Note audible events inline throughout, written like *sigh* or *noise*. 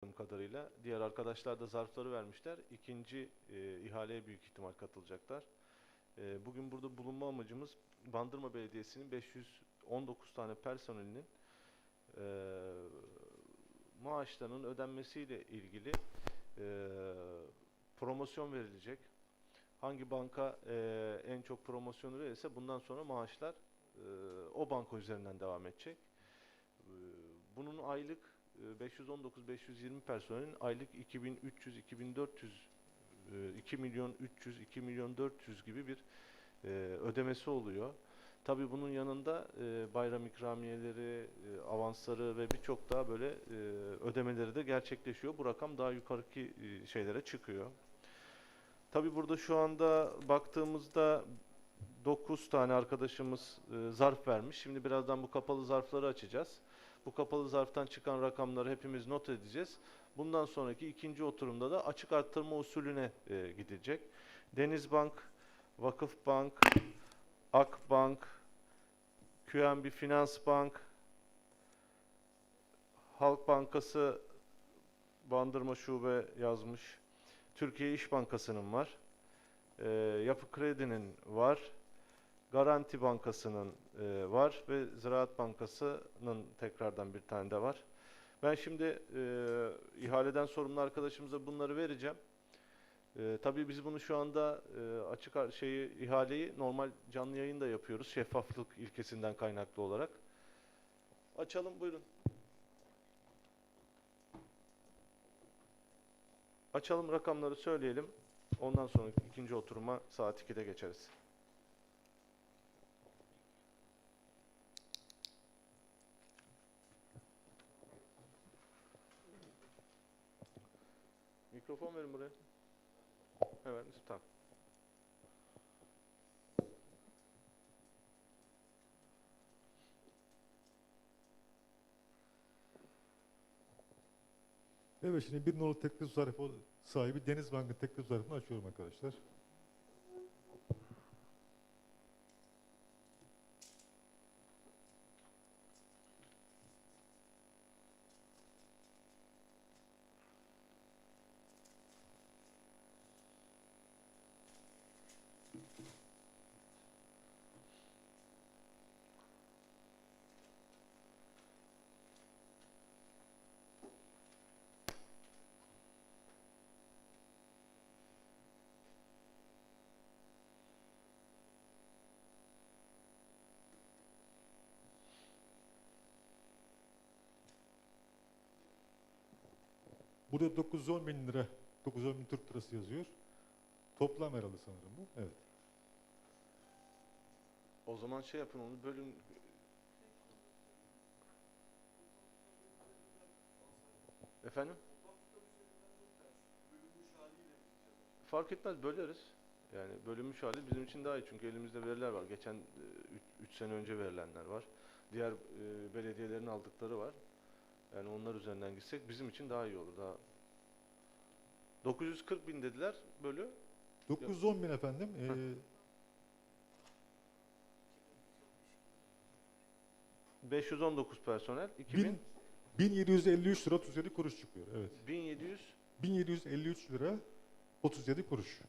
Kadarıyla. Diğer arkadaşlar da zarfları vermişler. İkinci e, ihaleye büyük ihtimal katılacaklar. E, bugün burada bulunma amacımız Bandırma Belediyesi'nin 519 tane personelinin e, maaşlarının ödenmesiyle ilgili e, promosyon verilecek. Hangi banka e, en çok promosyonu verirse bundan sonra maaşlar e, o banka üzerinden devam edecek. E, bunun aylık 519-520 personelin aylık 2300-2400 e, 2 milyon 300 2 milyon 400 gibi bir e, ödemesi oluyor. Tabii bunun yanında e, bayram ikramiyeleri, e, avansları ve birçok daha böyle e, ödemeleri de gerçekleşiyor. Bu rakam daha yukarıki e, şeylere çıkıyor. Tabii burada şu anda baktığımızda 9 tane arkadaşımız e, zarf vermiş. Şimdi birazdan bu kapalı zarfları açacağız. Bu kapalı zarftan çıkan rakamları hepimiz not edeceğiz. Bundan sonraki ikinci oturumda da açık arttırma usulüne e, gidecek. Denizbank, Vakıfbank, Akbank, QNB Finans Bank, Halk Bankası Bandırma Şube yazmış. Türkiye İş Bankası'nın var. Ee, Yapı Kredi'nin var. Garanti Bankası'nın e, var ve Ziraat Bankası'nın tekrardan bir tane de var. Ben şimdi e, ihaleden sorumlu arkadaşımıza bunları vereceğim. E, tabii biz bunu şu anda e, açık şeyi ihaleyi normal canlı yayında yapıyoruz şeffaflık ilkesinden kaynaklı olarak. Açalım buyurun. Açalım rakamları söyleyelim. Ondan sonra ikinci oturuma saat 2'de geçeriz. Mikrofon verin buraya. Evet, tamam. Evet şimdi bir nolu teklif zarfı sahibi Denizbank'ın teklif zarfını açıyorum arkadaşlar. Burada 910 bin lira, 910 bin Türk lirası yazıyor. Toplam herhalde sanırım bu. Evet. O zaman şey yapın onu bölün. Efendim? Fark etmez böleriz. Yani bölünmüş hali bizim için daha iyi çünkü elimizde veriler var. Geçen 3 sene önce verilenler var. Diğer e, belediyelerin aldıkları var. Yani onlar üzerinden gitsek bizim için daha iyi olur. Daha 940 bin dediler bölü. 910 bin efendim. Ee, 519 personel. 2000, bin, 1753 lira 37 kuruş çıkıyor. Evet. 1700 1753 lira 37 kuruş.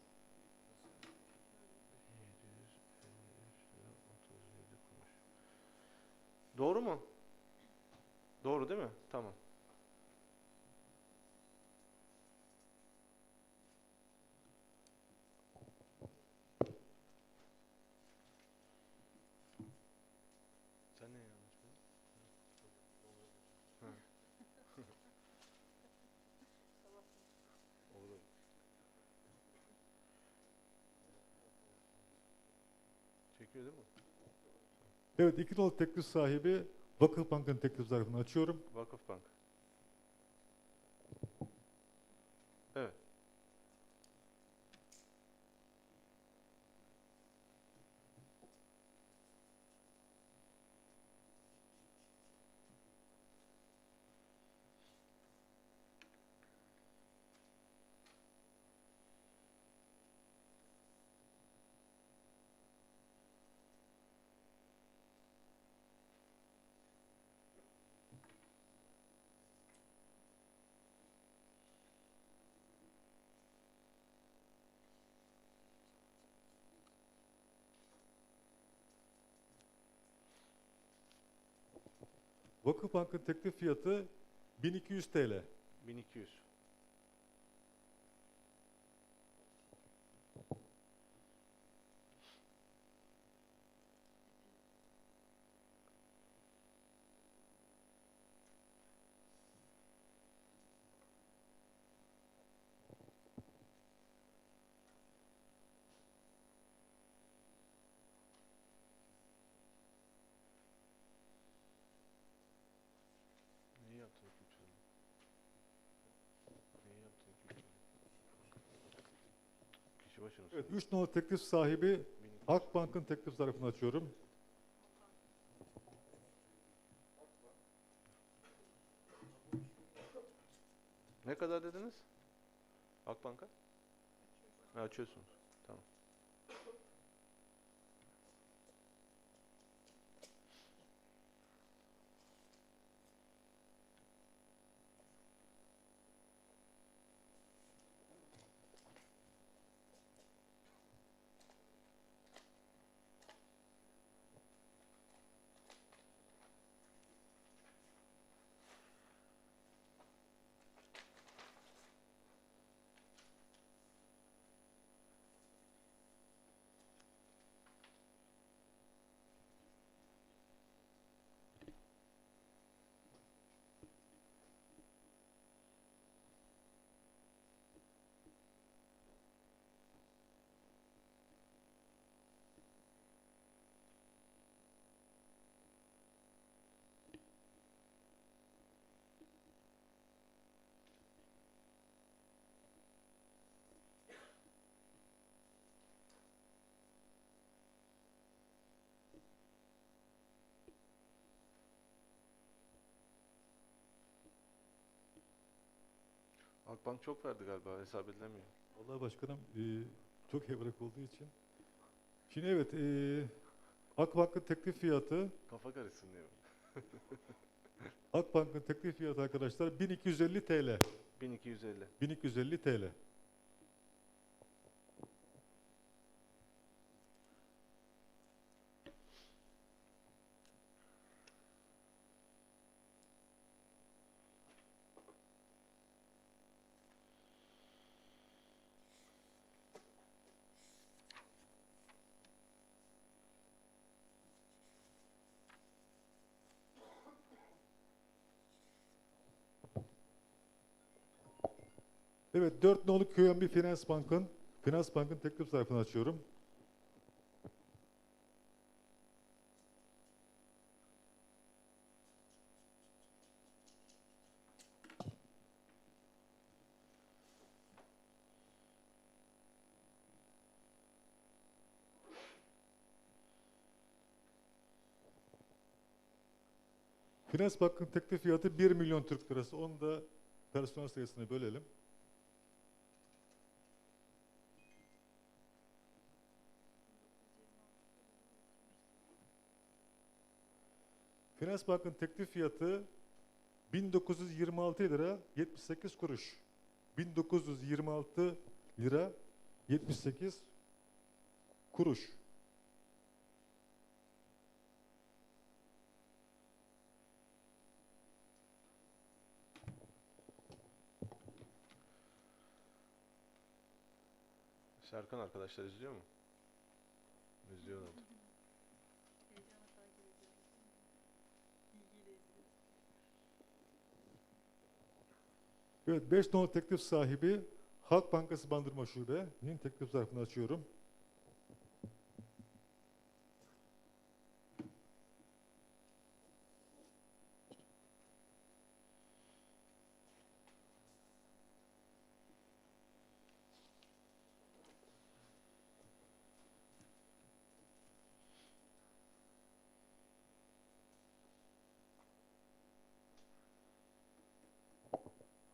Doğru mu? Doğru değil mi? Tamam. Sen ne yanlış. Olur. Çekiyor değil mi? Evet iki nolu teklif sahibi Vakıfbank'ın teklif zarfını açıyorum. Vakıfbank. Vakıfbank'ın teklif fiyatı 1200 TL. 1200. Kişi başına Evet, 3 nolu teklif sahibi 1200. Akbank'ın teklif zarfını açıyorum. Ne kadar dediniz? Akbank'a? Ha, açıyorsunuz. Tamam. Akbank çok verdi galiba hesap edilemiyor. Vallahi başkanım e, çok evrak olduğu için. Şimdi evet e, Akbank'ın teklif fiyatı Kafa karışsın diyor. *laughs* Akbank'ın teklif fiyatı arkadaşlar 1250 TL. 1250. 1250 TL. Evet 4 nolu QNB Finans Bank'ın Finans Bank'ın teklif sayfını açıyorum. Finans Bank'ın teklif fiyatı 1 milyon Türk lirası. Onu da personel sayısına bölelim. Finans Bank'ın teklif fiyatı 1926 lira 78 kuruş. 1926 lira 78 kuruş. Serkan arkadaşlar izliyor mu? İzliyorlar. Evet 5 nolu teklif sahibi Halk Bankası Bandırma Şube'nin teklif zarfını açıyorum.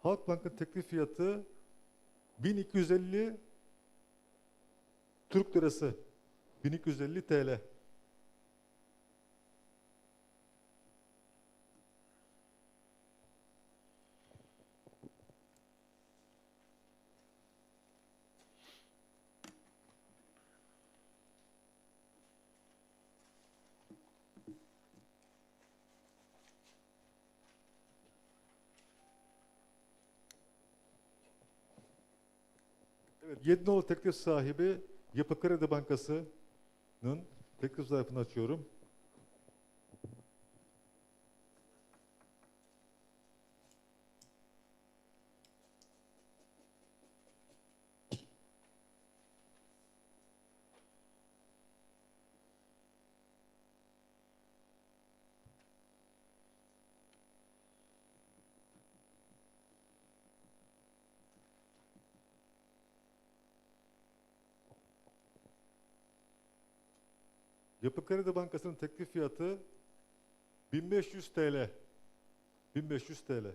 Halkbank'ın teklif fiyatı 1250 Türk lirası. 1250 TL. Evet, Yedinoğlu teklif sahibi Yapı Kredi Bankası'nın teklif zarfını açıyorum. Yapı Kredi Bankası'nın teklif fiyatı 1500 TL. 1500 TL.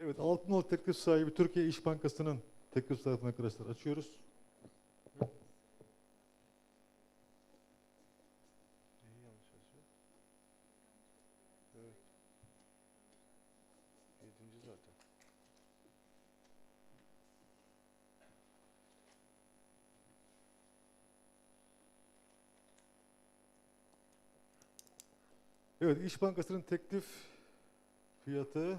Evet, Altınoluk teklif sahibi Türkiye İş Bankası'nın teklif zarfını arkadaşlar açıyoruz. Evet, İş Bankası'nın teklif fiyatı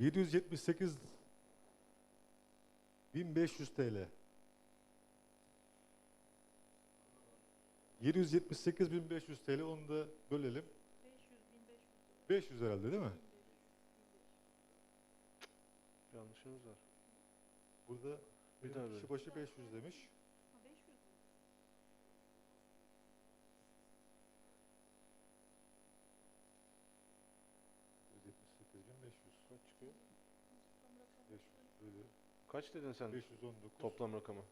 778 1500 TL. 778 1500 TL onu da bölelim. 500, 1500. 500 herhalde değil mi? Yanlışınız var. Burada Bir kişi başı 500 demiş. Ha 500 mü? Kaç çıkıyor? Tam rakam 500 bölü Kaç dedin sen 519. toplam rakamı?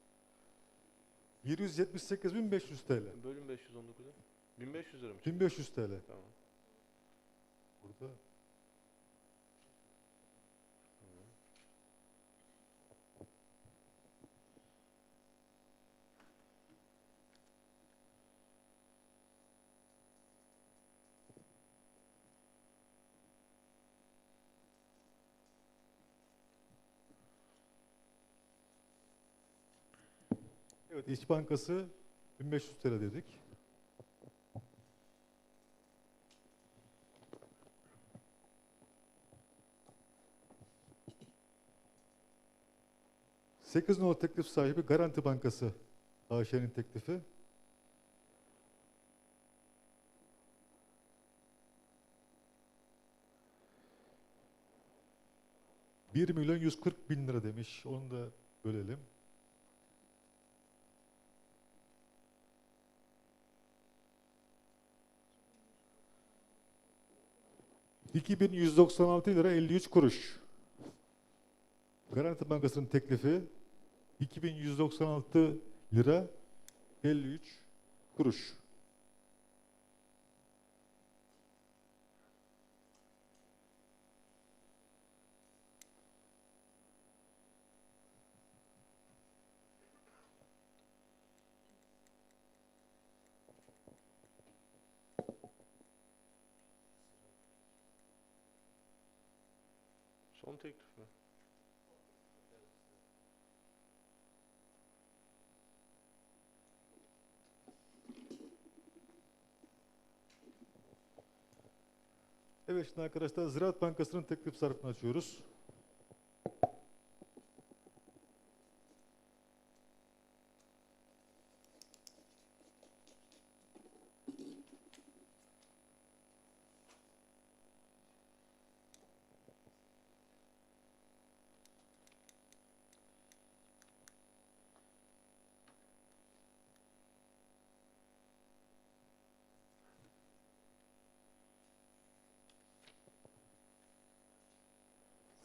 778 1500 TL. Bölüm 519'a. 1500 lira mı? 1500 TL. Tamam. Burada Evet, İş Bankası 1500 TL dedik. Sekiz numaralı teklif sahibi Garanti Bankası AŞ'nin teklifi. Bir milyon 140 bin lira demiş. Onu da bölelim. İki bin 196 lira 53 kuruş. Garanti Bankası'nın teklifi 2196 lira 53 kuruş. Son teklif mi? Evet şimdi arkadaşlar Ziraat Bankası'nın teklif zarfını açıyoruz.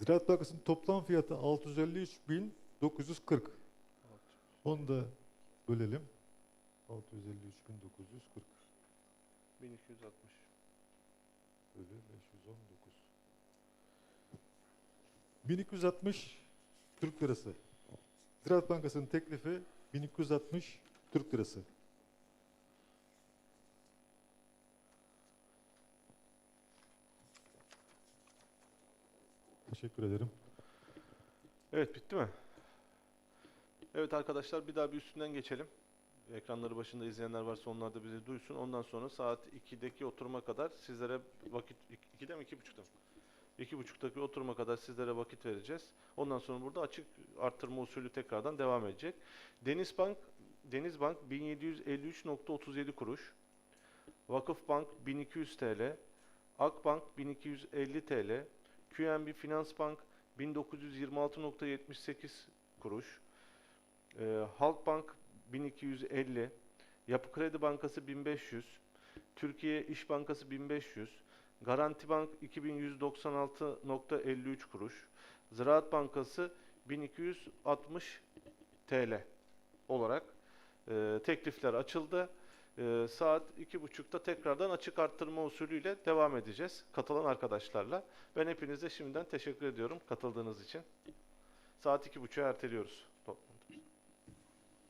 Ziraat Bankası'nın toplam fiyatı 653.940. Onu da bölelim. 653.940 1260. bölü 519. 1260 Türk lirası. Ziraat Bankası'nın teklifi 1260 Türk lirası. Teşekkür ederim. Evet bitti mi? Evet arkadaşlar bir daha bir üstünden geçelim. Ekranları başında izleyenler varsa onlar da bizi duysun. Ondan sonra saat 2'deki oturuma kadar sizlere vakit 2'de mi 2.30'da mı? 2.30'daki oturuma kadar sizlere vakit vereceğiz. Ondan sonra burada açık arttırma usulü tekrardan devam edecek. Denizbank Denizbank 1753.37 kuruş. Vakıfbank 1200 TL. Akbank 1250 TL. QNB Finansbank 1926.78 kuruş. Ee, Halkbank 1250, Yapı Kredi Bankası 1500, Türkiye İş Bankası 1500, Garanti Bank 2196.53 kuruş, Ziraat Bankası 1260 TL olarak e, teklifler açıldı. E, saat 2.30'da tekrardan açık arttırma usulüyle devam edeceğiz katılan arkadaşlarla. Ben hepinize şimdiden teşekkür ediyorum katıldığınız için. Saat 2.30'a erteliyoruz.